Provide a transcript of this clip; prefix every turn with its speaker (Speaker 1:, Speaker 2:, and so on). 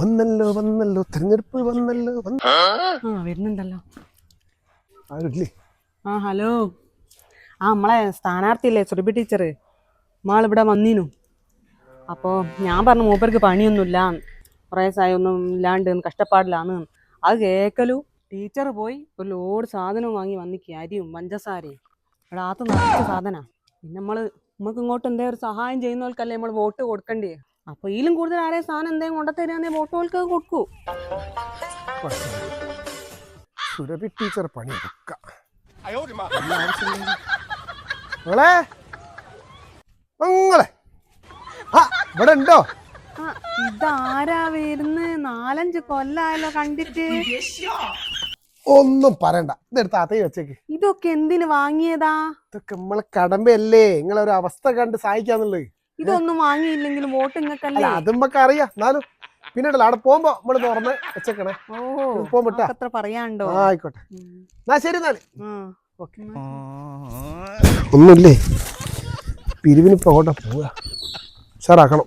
Speaker 1: വന്നല്ലോ വന്നല്ലോ തെരഞ്ഞെടുപ്പ് വന്നല്ലോ വന്ന
Speaker 2: ആ? വരുന്നുണ്ടല്ലോ.
Speaker 1: ആരില്ലേ?
Speaker 2: ആ ഹലോ. ആ നമ്മളെ സ്ഥാനാർത്ഥിയല്ലേ സുരഭി ടീച്ചർ നമ്മളിവിടെ വന്നിനു. അപ്പോൾ ഞാൻ പറഞ്ഞു മൂപ്പർക്ക് പണിയൊന്നുമില്ല. കുറേ സായി ഒന്നും ഇല്ലാണ്ട് കഷ്ടപ്പാടിലാണ്. അത് കേൾക്കലു ടീച്ചർ പോയി ഒരു ലോഡ് സാധനം വാങ്ങി വന്നിക്ക് അരിയും പഞ്ചസാരയും. ഇവിടെ ആത്ത് നിറച്ച സാധന. പിന്നെ നമ്മൾ നമുക്ക് ഇങ്ങോട്ട് എന്തേ ഒരു സഹായം ചെയ്യുന്നവർക്കല്ലേ നമ്മൾ വോട്ട് കൊടുക്കണ്ടേ അപ്പോൾ ഇതിലും കൂടുതൽ ആരെയും സാധനം എന്തെങ്കിലും കൊണ്ടുത്തരാന്നേ വോട്ടുകൾക്ക് കൊടുക്കൂ.
Speaker 1: സുരഭി ടീച്ചർ പണി എടുക്കാം. നിങ്ങളെ ഇവിടെ ഉണ്ടോ?
Speaker 2: ഇതാരാ വരുന്ന്? നാലഞ്ച് കൊല്ലായല്ലോ കണ്ടിട്ട്.
Speaker 1: ഒന്നും പറയണ്ട. ഇതെടുത്ത് അതേ വെച്ചേക്ക്.
Speaker 2: ഇതൊക്കെ എന്തിനു വാങ്ങിയതാ?
Speaker 1: ഇതൊക്കെ നമ്മളെ കടമ്പയല്ലേ. നിങ്ങളെ ഒരു അവസ്ഥ കണ്ട് സഹായിക്കാന്നുള്ളത്.
Speaker 2: ഇതൊന്നും വാങ്ങിയില്ലെങ്കിലും വോട്ട്
Speaker 1: ഇങ്ങക്കല്ലേ?
Speaker 2: നിങ്ങൾക്കല്ലേ
Speaker 1: അതും നമുക്ക് അറിയാം എന്നാലും പിന്നെ ഉണ്ടല്ലോ അവിടെ പോകുമ്പോ നമ്മൾ തുറന്ന് വെച്ചേക്കണേ.
Speaker 2: ഓ
Speaker 1: പോകാൻ പറ്റാ
Speaker 2: അത്ര പറയാണ്ടോ
Speaker 1: ആ ആയിക്കോട്ടെ. എന്നാ ശരി എന്നാൽ.
Speaker 2: ആ.
Speaker 1: ഒന്നുമില്ലേ? പിരിവിനിപ്പോ അങ്ങോട്ടാ പോവുക. ഉഷാറാക്കണം.